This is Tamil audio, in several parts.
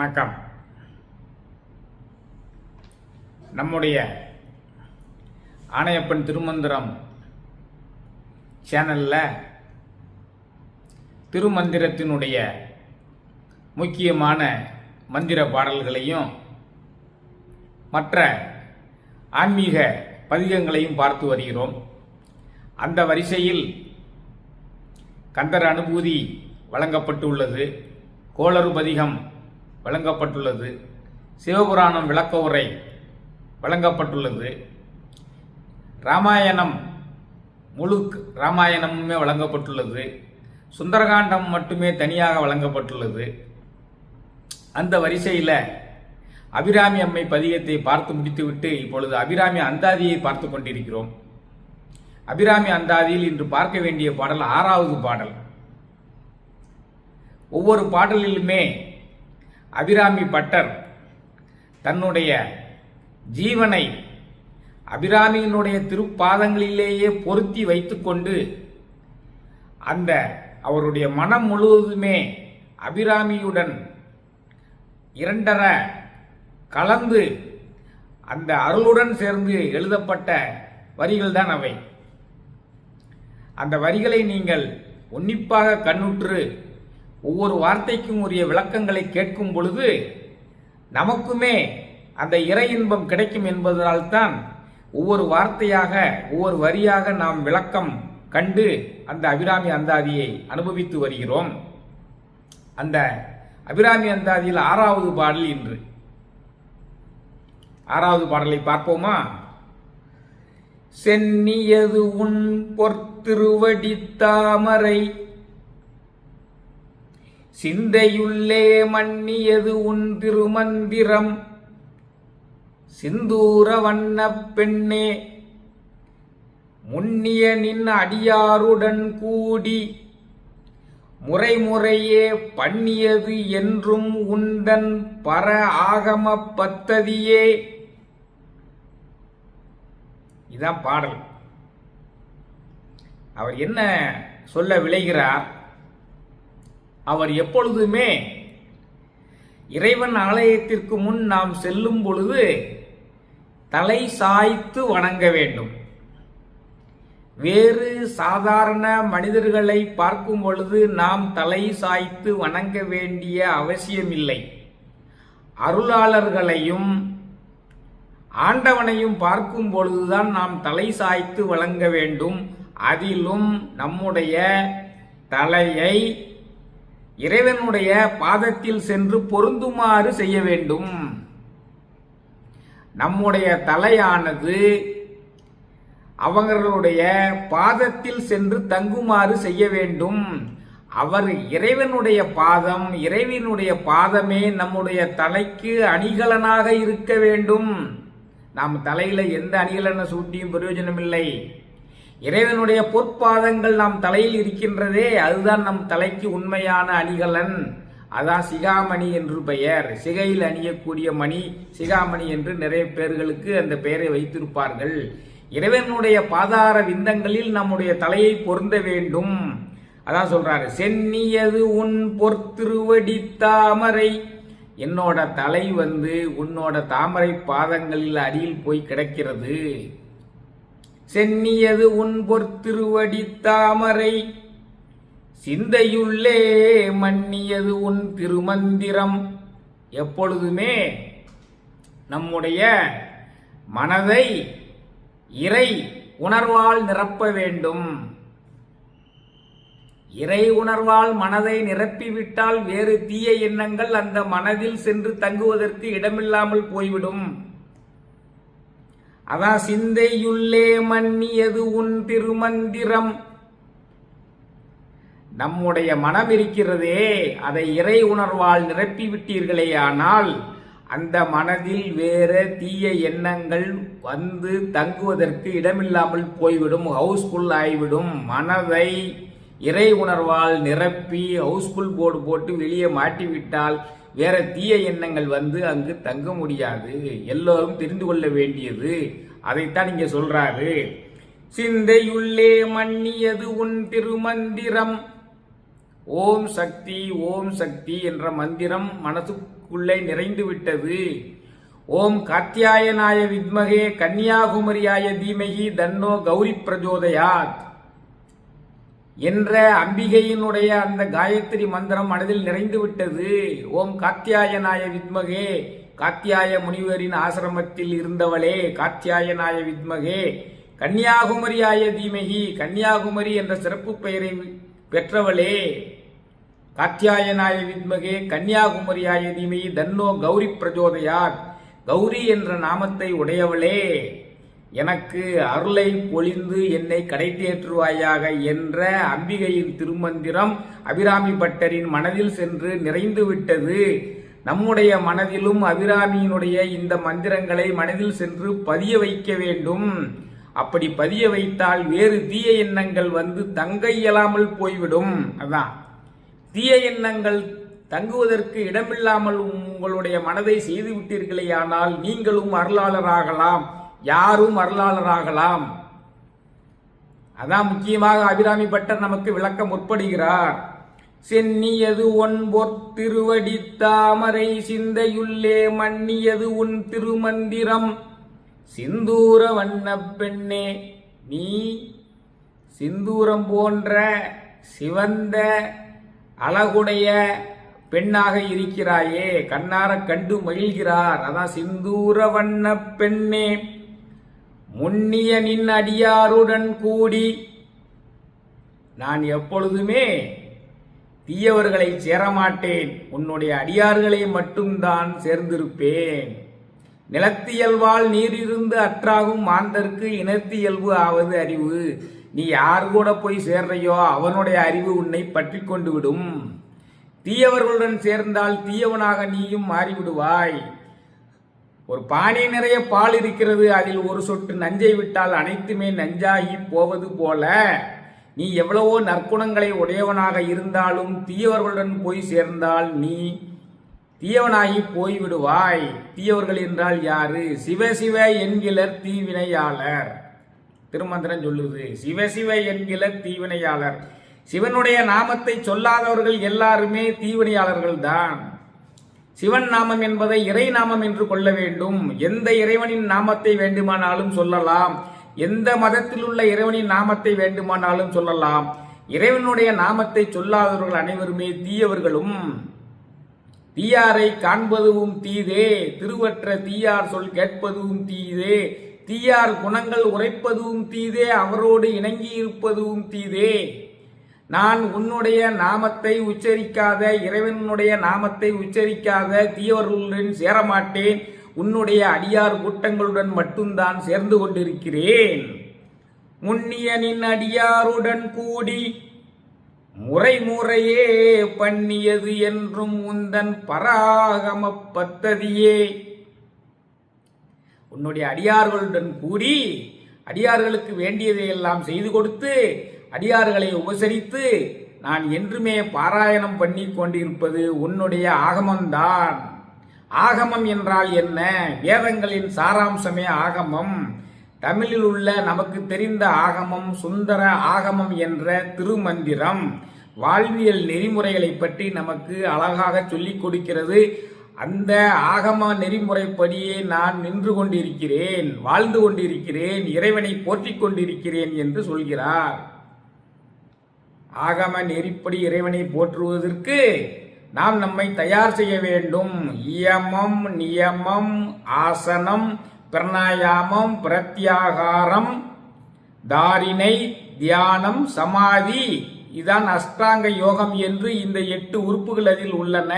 வணக்கம். நம்முடைய ஆணையப்பன் திருமந்திரம் சேனலில் திருமந்திரத்தினுடைய முக்கியமான மந்திர பாடல்களையும் மற்ற ஆன்மீக பதிகங்களையும் பார்த்து வருகிறோம். அந்த வரிசையில் கந்தர் அனுபூதி வழங்கப்பட்டுள்ளது. கோளறு பதிகம் வழங்கப்பட்டுள்ளது. சிவபுராணம் விளக்க உரை வழங்கப்பட்டுள்ளது. ராமாயணம் முழு ராமாயணமுமே வழங்கப்பட்டுள்ளது. சுந்தரகாண்டம் மட்டுமே தனியாக வழங்கப்பட்டுள்ளது. அந்த வரிசையில் அபிராமி அம்மை பதிகத்தை பார்த்து முடித்துவிட்டு இப்பொழுது அபிராமி அந்தாதியை பார்த்து கொண்டிருக்கிறோம். அபிராமி அந்தாதியில் இன்று பார்க்க வேண்டிய பாடல் ஆறாவது பாடல். ஒவ்வொரு பாடலிலுமே அபிராமி பட்டர் தன்னுடைய ஜீவனை அபிராமியினுடைய திருப்பாதங்களிலேயே பொருத்தி வைத்துக்கொண்டு அந்த அவருடைய மனம் முழுவதுமே அபிராமியுடன் இரண்டர கலந்து அந்த அருளுடன் சேர்ந்து எழுதப்பட்ட வரிகள் தான் அவை. அந்த வரிகளை நீங்கள் உன்னிப்பாக கண்ணுற்று ஒவ்வொரு வார்த்தைக்கும் உரிய விளக்கங்களை கேட்கும் பொழுது நமக்குமே அந்த இறை இன்பம் கிடைக்கும் என்பதனால்தான் ஒவ்வொரு வார்த்தையாக ஒவ்வொரு வரியாக நாம் விளக்கம் கண்டு அந்த அபிராமி அந்தாதியை அனுபவித்து வருகிறோம். அந்த அபிராமி அந்தாதியில் ஆறாவது பாடல் இன்று. ஆறாவது பாடலை பார்ப்போமா? சென்னியது உன் பொற்திருவடி தாமரை சிந்தையுள்ளே மன்னியது உன் திருமந்திரம். சிந்தூர வண்ண பெண்ணே முன்னிய நின் அடியாருடன் கூடி முறைமுறையே பண்ணியது என்றும் உந்தன் பர ஆகம பத்ததியே. இதான் பாடல். அவர் என்ன சொல்ல விளைகிறார்? அவர் எப்பொழுதுமே இறைவன் ஆலயத்திற்கு முன் நாம் செல்லும் பொழுது தலை சாய்த்து வணங்க வேண்டும். வேறு சாதாரண மனிதர்களை பார்க்கும் பொழுது நாம் தலை சாய்த்து வணங்க வேண்டிய அவசியமில்லை. அருளாளர்களையும் ஆண்டவனையும் பார்க்கும் பொழுதுதான் நாம் தலை சாய்த்து வழங்க வேண்டும். அதிலும் நம்முடைய தலையை இறைவனுடைய பாதத்தில் சென்று பொருந்துமாறு செய்ய வேண்டும். நம்முடைய தலையானது அவர்களுடைய பாதத்தில் சென்று தங்குமாறு செய்ய வேண்டும். அவர் இறைவனுடைய பாதம் இறைவனுடைய பாதமே நம்முடைய தலைக்கு அணிகலனாக இருக்க வேண்டும். நாம் தலையில எந்த அணிகலன சூட்டியும் பிரயோஜனம் இல்லை இறைவனுடைய பொற்பாதங்கள் நாம் தலையில் இருக்கின்றதே அதுதான் நம் தலைக்கு உண்மையான அணிகலன். அதான் சிகாமணி என்று பெயர். சிகையில் அணியக்கூடிய மணி சிகாமணி என்று நிறைய பேர்களுக்கு அந்த பெயரை வைத்திருப்பார்கள். இறைவனுடைய பாதார விந்தங்களில் நம்முடைய தலையை பொருந்த வேண்டும். அதான் சொல்றாரு சென்னியது உன் பொற்திருவடி தாமரை. என்னோட தலை வந்து உன்னோட தாமரை பாதங்களில் அடியில் போய் கிடக்கிறது. சென்னியது உன் பொற்திருவடி தாமரை. சிந்தையுள்ளே மன்னியது உன் திருமந்திரம். எப்பொழுதுமே நம்முடைய மனதை இறை உணர்வால் நிரப்ப வேண்டும். இறை உணர்வால் மனதை நிரப்பிவிட்டால் வேறு தீய எண்ணங்கள் அந்த மனதில் சென்று தங்குவதற்கு இடமில்லாமல் போய்விடும். அதான் சிந்தையுள்ளே மன்னியது உன் திருமந்திரம். நம்முடைய மனம் இருக்கிறதே அதை இறை உணர்வால் நிரப்பி விட்டீர்களே ஆனால் அந்த மனதில் வேற தீய எண்ணங்கள் வந்து தங்குவதற்கு இடமில்லாமல் போய்விடும் ஹவுஸ்ஃபுல் ஆகிவிடும் மனதை இறை உணர்வால் நிரப்பி ஹவுஸ்ஃபுல் போர்டு போட்டு வெளியே மாட்டிவிட்டால் வேற தீய எண்ணங்கள் வந்து அங்கு தங்க முடியாது. எல்லோரும் தெரிந்து கொள்ள வேண்டியது. அதைத்தான் இங்க சொல்றாரு. சிந்தையுள்ளே மன்னியது உன் திருமந்திரம். ஓம் சக்தி ஓம் சக்தி என்ற மந்திரம் மனசுக்குள்ளே நிறைந்து விட்டது. ஓம் காத்தியாயனாய வித்மகே கன்னியாகுமரியாய தீமகி தன்னோ கௌரி பிரஜோதயாத். என்ற அம்பிகையினுடைய அந்த காயத்ரி மந்திரம் மனதில் நிறைந்து விட்டது. ஓம் காத்தியாயனாய வித்மகே காத்தியாய முனிவரின் ஆசிரமத்தில் இருந்தவளே காத்தியாயனாய வித்மகே. கன்னியாகுமரியாய தீமகி கன்னியாகுமரி என்ற சிறப்பு பெயரை பெற்றவளே. காத்தியாயனாய வித்மகே கன்னியாகுமரியாய தீமகி தன்னோ கௌரி பிரஜோதயாத். கௌரி என்ற நாமத்தை உடையவளே. எனக்கு அருளை பொழிந்து என்னை கடை தேற்றுவாயாக என்ற அம்பிகையின் திருமந்திரம் அபிராமி பட்டரின் மனதில் சென்று நிறைந்து விட்டது. நம்முடைய மனதிலும் அபிராமியினுடைய இந்த மந்திரங்களை மனதில் சென்று பதிய வைக்க வேண்டும். அப்படி பதிய வைத்தால் வேறு தீய எண்ணங்கள் வந்து தங்க இயலாமல் போய்விடும். அதான். தீய எண்ணங்கள் தங்குவதற்கு இடமில்லாமல் உங்களுடைய மனதை செய்து விட்டீர்களேயானால் நீங்களும் அருளாளராகலாம். யாரும் வரலாளராகலாம் அதான் முக்கியமாக அபிராமி பட்டர் நமக்கு விளக்க முற்படுகிறார். சென்னியது ஒன்போர் திருவடி தாமரை சிந்தையுள்ளே மன்னியது உன் திருமந்திரம். சிந்தூர வண்ண பெண்ணே நீ சிந்தூரம் போன்ற சிவந்த அழகுடைய பெண்ணாக இருக்கிறாயே. கண்ணார கண்டு மகிழ்கிறார். அதான் சிந்தூர வண்ண பெண்ணே. முன்னிய நின் அடியாருடன் கூடி நான் எப்பொழுதுமே தீயவர்களை சேரமாட்டேன். உன்னுடைய அடியார்களை மட்டும்தான் சேர்ந்திருப்பேன். நிலத்தியல்வால் நீரிருந்து அற்றாகும் மாந்தருக்கு இனத்தியல்பு ஆவது அறிவு. நீ யார் கூட போய் சேர்றையோ அவனுடைய அறிவு உன்னை பற்றி கொண்டு விடும். தீயவர்களுடன் சேர்ந்தால் தீயவனாக நீயும் மாறிவிடுவாய். ஒரு பானை நிறைய பால் இருக்கிறது அதில் ஒரு சொட்டு நஞ்சை விட்டால் அனைத்துமே நஞ்சாகி போவது போல நீ எவ்வளவோ நற்குணங்களை உடையவனாக இருந்தாலும் தீயவர்களுடன் போய் சேர்ந்தால் நீ தீயவனாகி போய்விடுவாய். தீயவர்கள் என்றால் யாரு? சிவசிவ என்கிலர் தீவினையாளர். திருமந்திரம் சொல்லுது சிவசிவ என்கிலர் தீவினையாளர். சிவனுடைய நாமத்தை சொல்லாதவர்கள் எல்லாருமே தீவினையாளர்கள் தான் சிவன் நாமம் என்பதை இறை நாமம் என்று கொள்ள வேண்டும். எந்த இறைவனின் நாமத்தை வேண்டுமானாலும் சொல்லலாம். எந்த மதத்தில் உள்ள இறைவனின் நாமத்தை வேண்டுமானாலும் சொல்லலாம். இறைவனுடைய நாமத்தை சொல்லாதவர்கள் அனைவருமே தீயவர்களும். தீயாரை காண்பதுவும் தீதே. திருவற்ற தீயார் சொல் கேட்பதும் தீதே. தீயார் குணங்கள் உரைப்பதுவும் தீதே. அவரோடு இணங்கி இருப்பதுவும் தீதே. நான் உன்னுடைய நாமத்தை உச்சரிக்காத இறைவனுடைய நாமத்தை உச்சரிக்காத தீயவர்களுடன் சேரமாட்டேன். உன்னுடைய அடியார் கூட்டங்களுடன் மட்டும்தான் சேர்ந்து கொண்டிருக்கிறேன். முன்னியனின் அடியாருடன் கூடி முறை முறையே பண்ணியது என்றும் உந்தன் பராகம பத்ததியே உன்னுடைய அடியார்களுடன் கூடி அடியார்களுக்கு வேண்டியதை எல்லாம் செய்து கொடுத்து அடியார்களை உபசரித்து நான் என்றுமே பாராயணம் பண்ணி கொண்டிருப்பது உன்னுடைய ஆகமம்தான். ஆகமம் என்றால் என்ன? வேதங்களின் சாராம்சமே ஆகமம். தமிழில் உள்ள நமக்கு தெரிந்த ஆகமம் சுந்தர ஆகமம் என்ற திருமந்திரம். வாழ்வியல் நெறிமுறைகளை பற்றி நமக்கு அழகாக சொல்லிக் கொடுக்கிறது. அந்த ஆகம நெறிமுறைப்படியே நான் நின்று கொண்டிருக்கிறேன் வாழ்ந்து கொண்டிருக்கிறேன் இறைவனை போற்றிக் கொண்டிருக்கிறேன் என்று சொல்கிறார். ஆகம நெறிப்படி இறைவனை போற்றுவதற்கு நாம் நம்மை தயார் செய்ய வேண்டும். இயமம் நியமம் ஆசனம் பிரணாயாமம் பிரத்யாகாரம் தாரிணை தியானம் சமாதி. இதான் அஷ்டாங்க யோகம் என்று இந்த எட்டு உறுப்புகள் அதில் உள்ளன.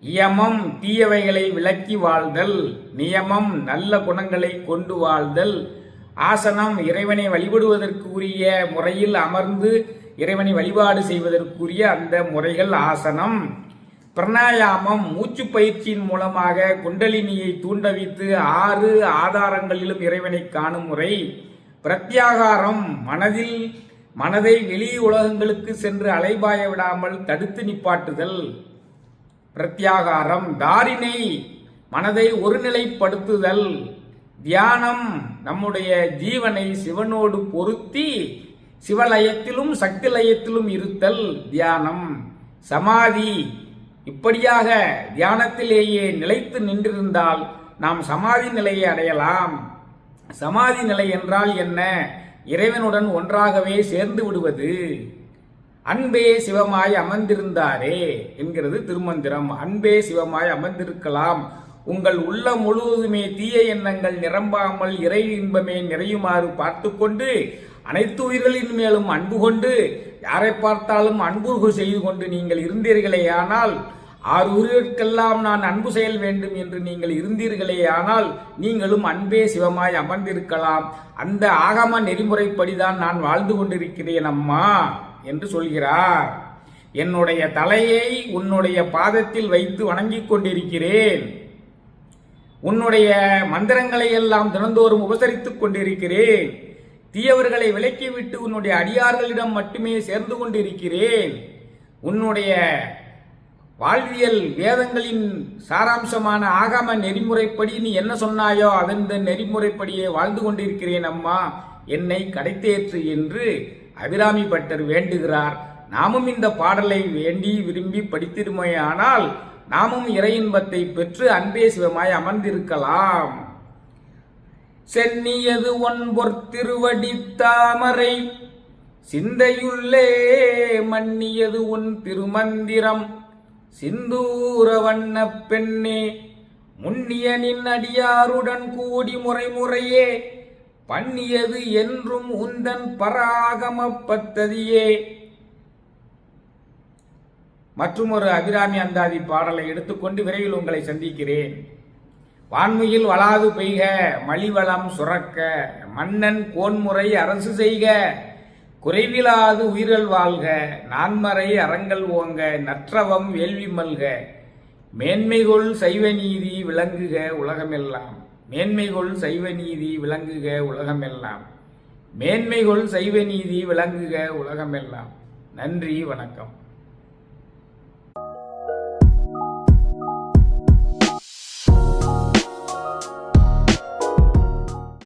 இயமம் தீயவைகளை விலக்கி வாழ்தல். நியமம் நல்ல குணங்களை கொண்டு வாழ்தல். ஆசனம் இறைவனை வழிபடுவதற்கு உரிய முறையில் அமர்ந்து இறைவனை வழிபாடு செய்வதற்குரிய அந்த முறைகள் ஆசனம். பிரணாயாமம் மூச்சு பயிற்சியின் மூலமாக குண்டலினியை தூண்டவித்து ஆறு ஆதாரங்களிலும் இறைவனை காணும் முறை. பிரத்யாகாரம் மனதில் மனதை வெளி உலகங்களுக்கு சென்று அலைபாய விடாமல் தடுத்து நிப்பாட்டுதல். பிரத்யாகாரம் தாரினை மனதை ஒருநிலைப்படுத்துதல். தியானம் நம்முடைய ஜீவனை சிவனோடு பொருத்தி சிவலயத்திலும் சக்தி லயத்திலும் இருத்தல் தியானம். சமாதி. இப்படியாக தியானத்திலேயே நிலைத்து நின்றிருந்தால் நாம் சமாதி நிலையை அடையலாம். சமாதி நிலை என்றால் என்ன? இறைவனுடன் ஒன்றாகவே சேர்ந்து விடுவது. அன்பே சிவமாய் அமர்ந்திருந்தாரே என்கிறது திருமந்திரம். அன்பே சிவமாய் அமர்ந்திருக்கலாம். உங்கள் உள்ள முழுவதுமே தீய எண்ணங்கள் நிரம்பாமல் இறை இன்பமே நிறையுமாறு பார்த்து கொண்டு அனைத்து உயிர்களின் மேலும் அன்பு கொண்டு யாரை பார்த்தாலும் அன்பு செய்து கொண்டு நீங்கள் இருந்தீர்களே ஆனால் ஆறு உயிர்களுக்கெல்லாம் நான் அன்பு செயல் வேண்டும் என்று நீங்கள் இருந்தீர்களே ஆனால் நீங்களும் அன்பே சிவமாய் அமர்ந்திருக்கலாம். அந்த ஆகம நெறிமுறைப்படிதான் நான் வாழ்ந்து கொண்டிருக்கிறேன் அம்மா என்று சொல்கிறார். என்னுடைய தலையை உன்னுடைய பாதத்தில் வைத்து வணங்கிக் கொண்டிருக்கிறேன். உன்னுடைய மந்திரங்களை எல்லாம் தினந்தோறும் உபசரித்துக் கொண்டிருக்கிறேன். தீயவர்களை விலக்கிவிட்டு உன்னுடைய அடியார்களிடம் மட்டுமே சேர்ந்து கொண்டிருக்கிறேன். உன்னுடைய வாழ்வியல் வேதங்களின் சாராம்சமான ஆகம நெறிமுறைப்படி நீ என்ன சொன்னாயோ அதன் நெறிமுறைப்படியே வாழ்ந்து கொண்டிருக்கிறேன் அம்மா. என்னை கடைத்தேற்று என்று அபிராமி பட்டர் வேண்டுகிறார். நாமும் இந்த பாடலை வேண்டி விரும்பி படித்திருமையானால் நாமும் இறையின்பத்தை பெற்று அன்பே சிவமாய் அமர்ந்திருக்கலாம். சென்னியது ஒன் பொற்திருவடி தாமரை. சிந்தையுள்ளே மன்னியது உன் திருமந்திரம். சிந்தூர வண்ண பெண்ணே முன்னியனின் அடியாருடன் கூடி முறை முறையே பண்ணியது என்றும் உந்தன் பராகம பத்ததியே. மற்றும் ஒரு அபிராமி அந்தாதி பாடலை எடுத்துக்கொண்டு விரைவில் உங்களை சந்திக்கிறேன். வான்மையில் வளாது பெய்க மலிவளம் சுரக்க மன்னன் கோன்முறை அரசு செய்க குறைவிலாது உயிரல் வாழ்க நான்மறை அறங்கள் ஓங்க நற்றவம் வேள்வி மல்க. மேன்மைகொள் சைவ நீதி விளங்குக உலகமெல்லாம். மேன்மைகொள் சைவ நீதி விளங்குக உலகமெல்லாம். மேன்மைகொள் சைவ நீதி விளங்குக உலகமெல்லாம். நன்றி வணக்கம்.